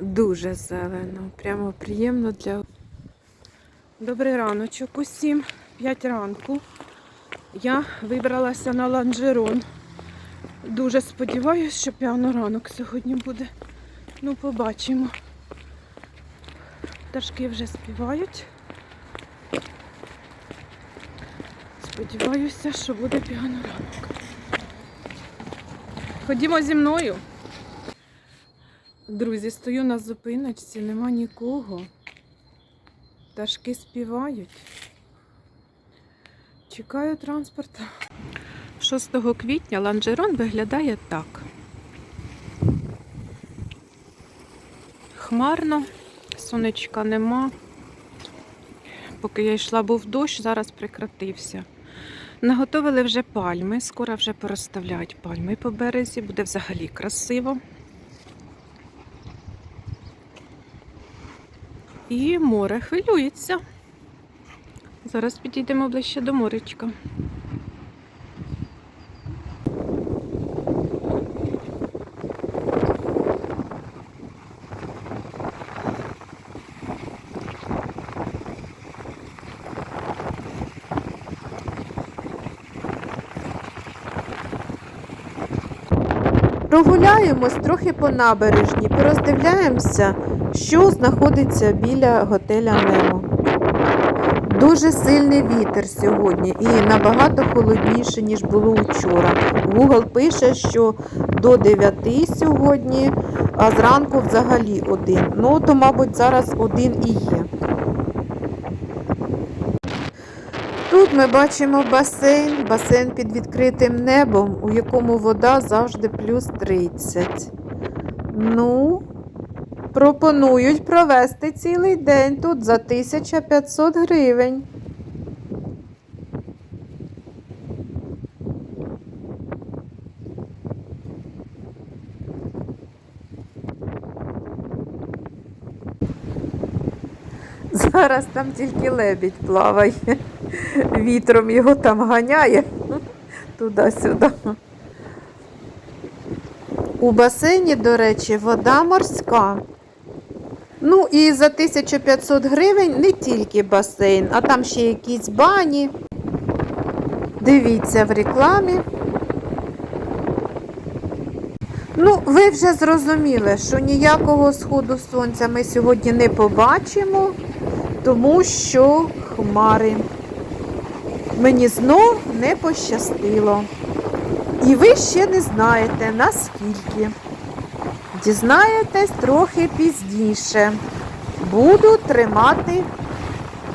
Дуже зелено, прямо приємно для. Добрий раночок усім, 5 ранку. Я вибралася на ланжерон. Дуже сподіваюся, що п'яно ранок сьогодні буде. Ну, побачимо. Пташки вже співають. Сподіваюся, що буде п'яно ранок. Ходімо зі мною. Друзі, стою на зупиночці, нема нікого. Пташки співають. Чекаю транспорту. 6 квітня ланжерон виглядає так. Хмарно, сонечка нема. Поки я йшла, був дощ, зараз прекратився. Наготовили вже пальми, скоро вже порозставляють пальми по березі, буде взагалі красиво. І море хвилюється. Зараз підійдемо ближче до моречка. Прогуляємось трохи по набережні, пороздивляємося, що знаходиться біля готеля Немо. Дуже сильний вітер сьогодні і набагато холодніше, ніж було вчора. Google пише, що до 9 сьогодні, а зранку взагалі один. Ну, то, мабуть, зараз один і є. Тут ми бачимо басейн, басейн під відкритим небом, у якому вода завжди плюс 30. Ну, пропонують провести цілий день тут за 1500 гривень. Зараз там тільки лебідь плаває. Вітром його там ганяє туди-сюди. У басейні, до речі, вода морська. Ну і за 1500 гривень не тільки басейн, а там ще якісь бані. Дивіться в рекламі. Ну, ви вже зрозуміли, що ніякого сходу сонця ми сьогодні не побачимо, тому що хмари. Мені знов не пощастило. І ви ще не знаєте наскільки. Дізнаєтесь трохи пізніше. Буду тримати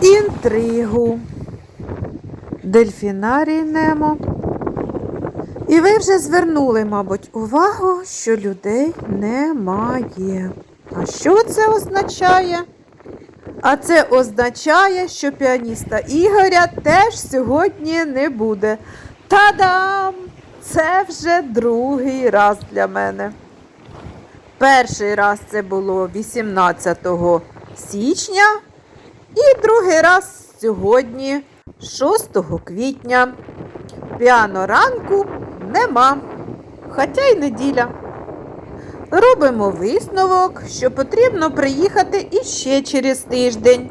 інтригу. Дельфінарій Немо. І ви вже звернули, мабуть, увагу, що людей немає. А що це означає? А це означає, що піаніста Ігоря теж сьогодні не буде. Та-дам! Це вже другий раз для мене. Перший раз це було 18 січня, і другий раз сьогодні, 6 квітня. Піано ранку нема, хоча й неділя. Робимо висновок, що потрібно приїхати іще через тиждень.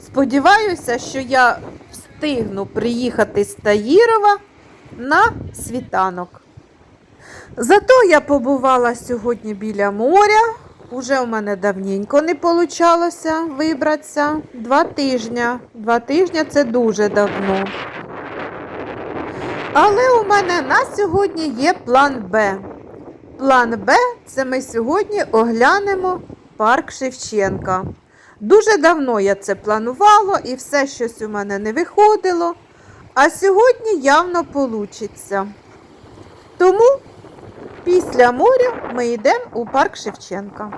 Сподіваюся, що я встигну приїхати з Таїрова на світанок. Зато я побувала сьогодні біля моря. Уже у мене давненько не получалося вибратися. Два тижні. Два тижні це дуже давно. Але у мене на сьогодні є план Б. План Б це ми сьогодні оглянемо парк Шевченка. Дуже давно я це планувала і все щось у мене не виходило. А сьогодні явно получиться. Тому після моря ми йдемо у парк Шевченка.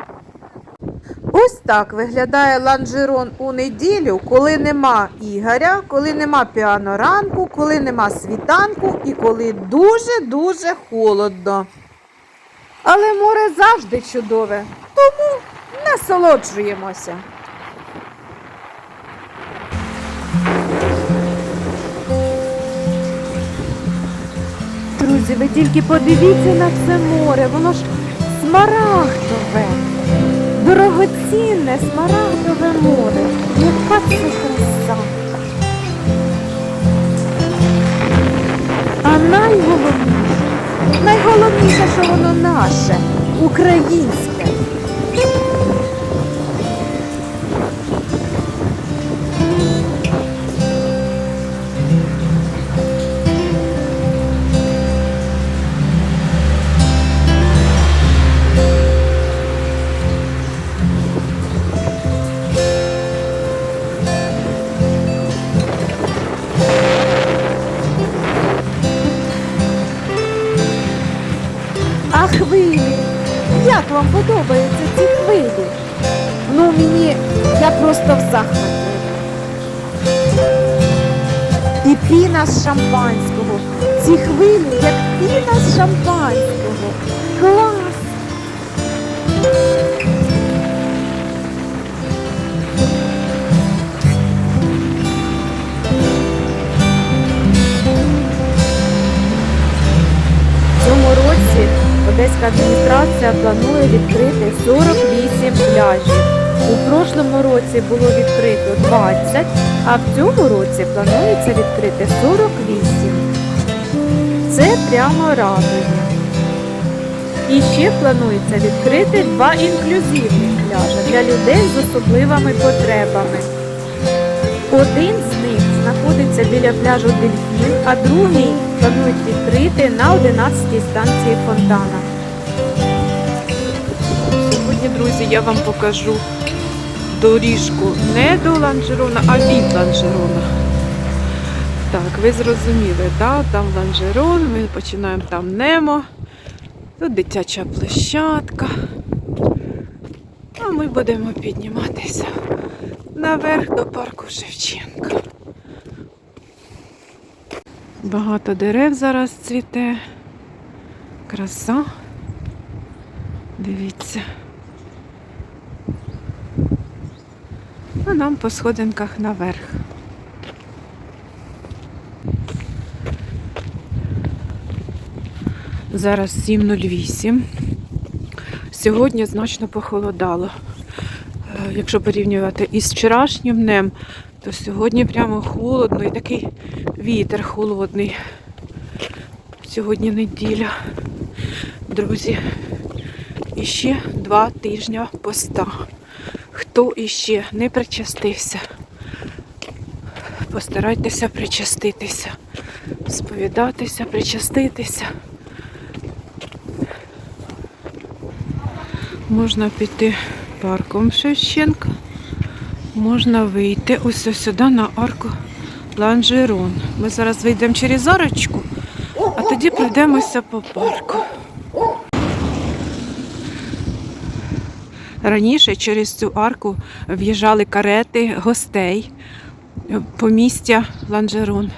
Ось так виглядає ланжерон у неділю, коли нема Ігоря, коли нема піаноранку, коли нема світанку і коли дуже-дуже холодно. Але море завжди чудове, тому насолоджуємося. Друзі, ви тільки подивіться на це море, воно ж смарагдове, дорогоцінне смарагдове море. Яка це краса. А найголовніше, найголовніше, що воно наше, українське. Просто в захваті. І піна з шампанського. Ці хвилі, як піна з шампанського. Клас! В цьому році Одеська адміністрація планує відкрити 48 пляжів. У прошлому році було відкрито 20, а в цьому році планується відкрити 48. Це прямо радує. І ще планується відкрити два інклюзивних пляжі для людей з особливими потребами. Один з них знаходиться біля пляжу Дельфін, а другий планують відкрити на 11-й станції Фонтана. Сьогодні, друзі, я вам покажу доріжку не до ланжерона, а від ланжерона. Так, ви зрозуміли, да? там ланжерон, ми починаємо там Немо. Тут дитяча площадка. А ми будемо підніматися наверх до парку Шевченка. Багато дерев зараз цвіте. Краса. Дивіться. А нам по сходинках наверх. Зараз 7.08. Сьогодні значно похолодало. Е, Якщо порівнювати із вчорашнім днем, то сьогодні прямо холодно і такий вітер холодний. Сьогодні неділя. Друзі, і ще два тижні поста. Хто іще не причастився, постарайтеся причаститися, сповідатися, причаститися. Можна піти парком Шевченка, можна вийти ось сюди на арку Ланжерон. Ми зараз вийдемо через арочку, а тоді пройдемося по парку. Раніше через цю арку в'їжджали карети гостей помістя Ланжерон.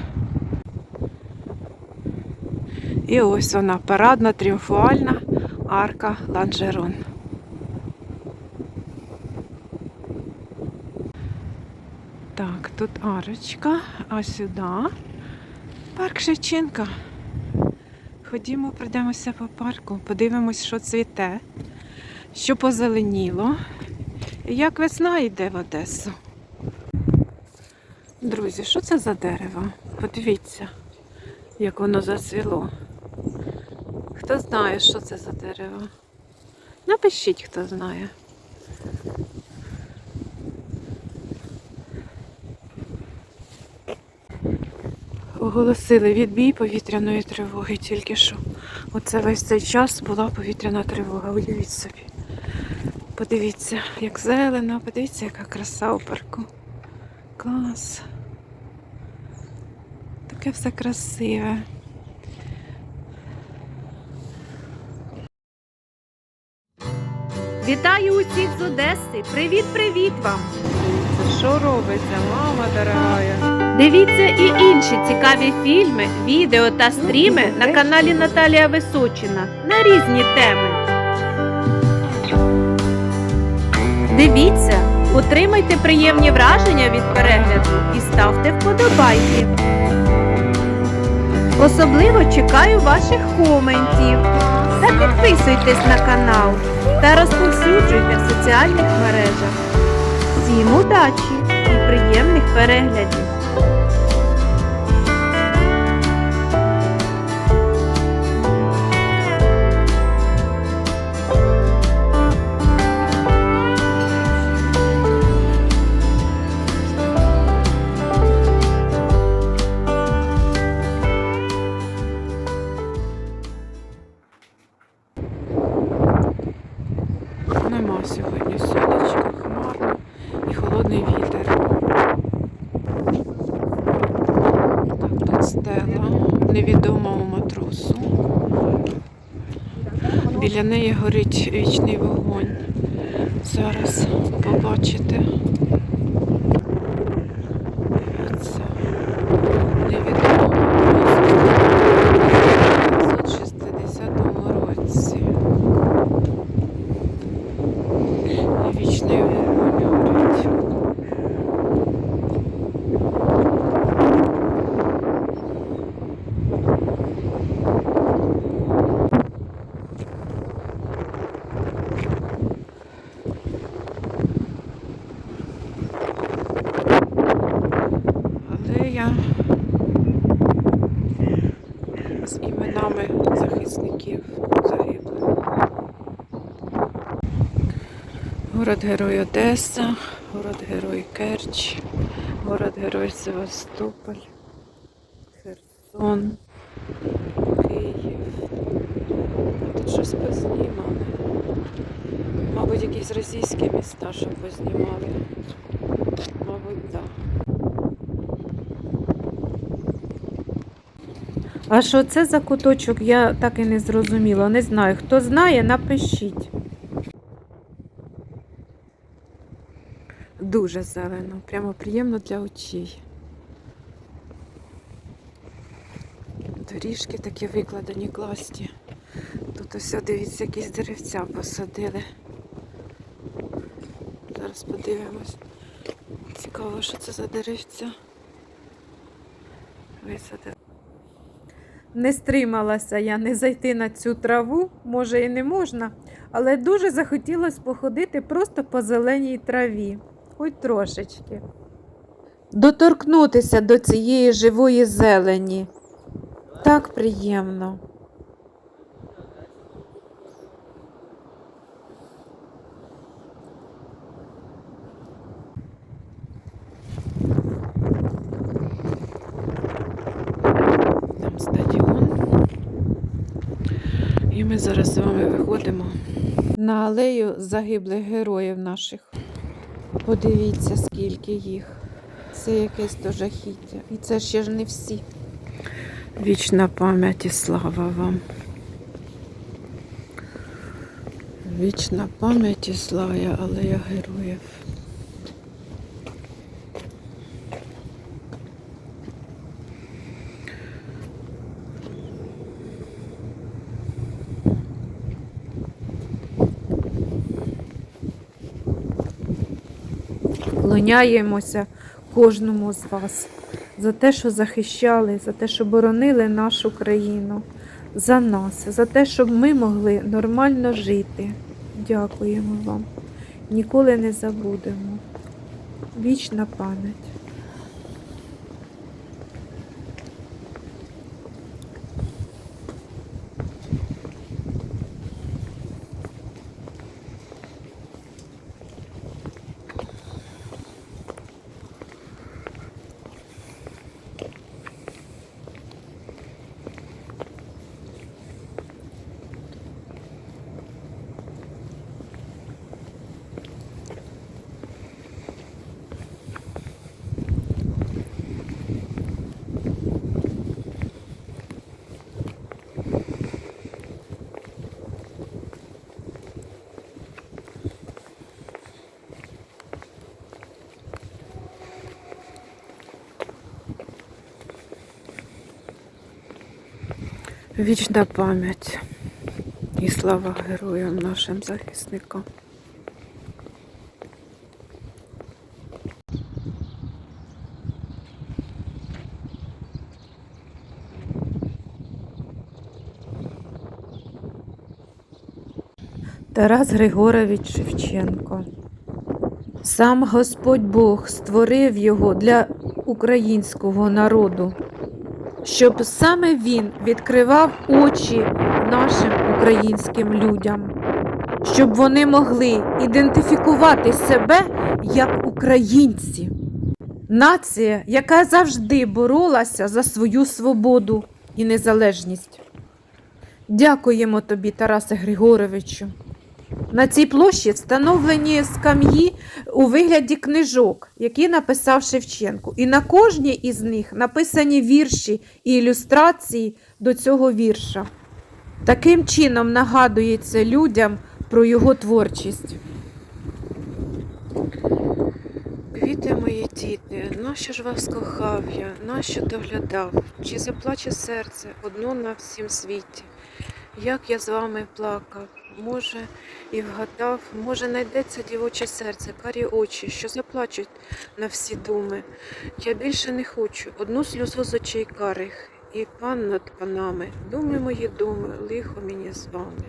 І ось вона парадна, тріумфуальна арка Ланжерон. Так, тут арочка, а сюди парк Шевченка. Ходімо, пройдемося по парку, подивимось, що цвіте, що позеленіло. Як весна йде в Одесу. Друзі, що це за дерево? Подивіться, як воно зацвіло. Хто знає, що це за дерево? Напишіть, хто знає. Оголосили відбій повітряної тривоги тільки що. Оце весь цей час була повітряна тривога. Уявіть собі. Подивіться, як зелено, подивіться, яка краса у парку. Клас. Таке все красиве. Вітаю усіх з Одеси! Привіт-привіт вам! Це що робиться, мама дорогая? Дивіться і інші цікаві фільми, відео та стріми на каналі Наталія Височина на різні теми. Дивіться, отримайте приємні враження від перегляду і ставте вподобайки. Особливо чекаю ваших коментів. Та підписуйтесь на канал та розповсюджуйте в соціальних мережах. Всім удачі і приємних переглядів! Сьогодні Сонечко, хмарно і холодний вітер. Так, тут стела невідомого матросу. Біля неї горить вічний вогонь. Зараз побачите. Дивіться. Невідомого матросу. У 1960 році. І вічний вогонь горить. Алея з іменами захисників загиблих. Город Герой Одеса, город Герой Керч, город Герой Севастополь, Херсон, Київ. Тут щось познімали. Мабуть, якісь російські міста, що познімали. Мабуть, так. А що це за куточок, я так і не зрозуміла. Не знаю. Хто знає, напишіть. Дуже зелено, прямо приємно для очей. Доріжки такі викладені класні. Тут ось, дивіться, якісь деревця посадили. Зараз подивимось. Цікаво, що це за деревця. Висадили. Не стрималася я не зайти на цю траву, може і не можна, але дуже захотілося походити просто по зеленій траві, хоч трошечки. Доторкнутися до цієї живої зелені. Так приємно. Там стадіон. І ми зараз з вами виходимо На алею загиблих героїв наших. Подивіться, скільки їх. Це якесь то жахіття. І це ще ж не всі. Вічна пам'ять і слава вам. Вічна пам'ять і слава, алея героїв. Вклоняємося кожному з вас за те, що захищали, за те, що боронили нашу країну, за нас, за те, щоб ми могли нормально жити. Дякуємо вам. Ніколи не забудемо. Вічна пам'ять. Вічна пам'ять і слава героям нашим захисникам. Тарас Григорович Шевченко. Сам Господь Бог створив його для українського народу, щоб саме він відкривав очі нашим українським людям, щоб вони могли ідентифікувати себе як українці. Нація, яка завжди боролася за свою свободу і незалежність. Дякуємо тобі, Тарасе Григоровичу. На цій площі встановлені скам'ї у вигляді книжок, які написав Шевченко. І на кожній із них написані вірші і ілюстрації до цього вірша. Таким чином нагадується людям про його творчість. Квіти мої діти, нащо ж вас кохав я, нащо доглядав, чи заплаче серце одно на всім світі? Як я з вами плакав, може, і вгадав, може, найдеться дівоче серце, карі очі, що заплачуть на всі думи. Я більше не хочу одну сльозу з очей карих, і пан над панами, думи мої думи, лихо мені з вами.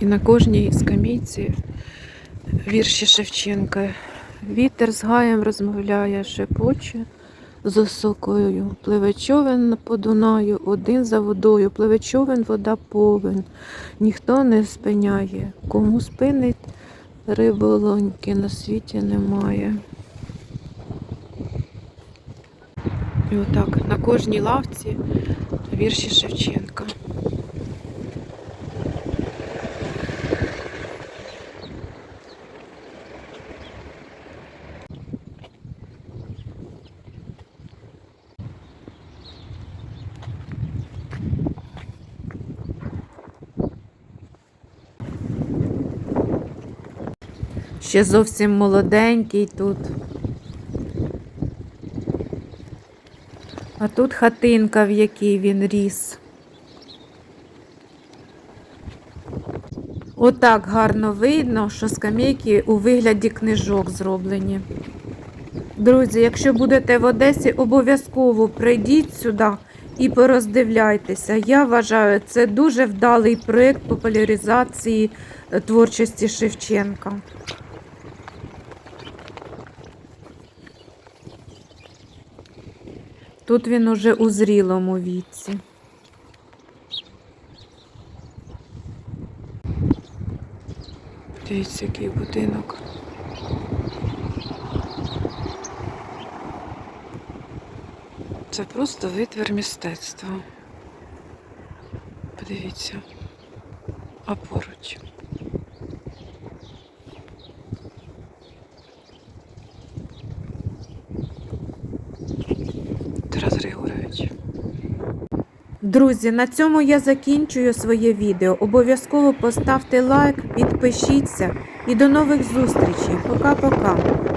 І на кожній скамійці вірші Шевченка. Вітер з гаєм розмовляє, шепоче з осокою. Пливе човен по Дунаю, один за водою, пливе човен, вода повен. Ніхто не спиняє. Кому спинить риболоньки на світі немає. І отак на кожній лавці вірші Шевченка. Ще зовсім молоденький тут. А тут хатинка, в якій він ріс. Отак гарно видно, що скамейки у вигляді книжок зроблені. Друзі, якщо будете в Одесі, обов'язково прийдіть сюди і пороздивляйтеся. Я вважаю, це дуже вдалий проєкт популяризації е, творчості Шевченка. Тут він уже у зрілому віці. Дивіться, який будинок. Це просто витвір мистецтва. Подивіться. А поруч. Тарас Григорович. Друзі, на цьому я закінчую своє відео. Обов'язково поставте лайк, підпишіться і до нових зустрічей. Пока-пока.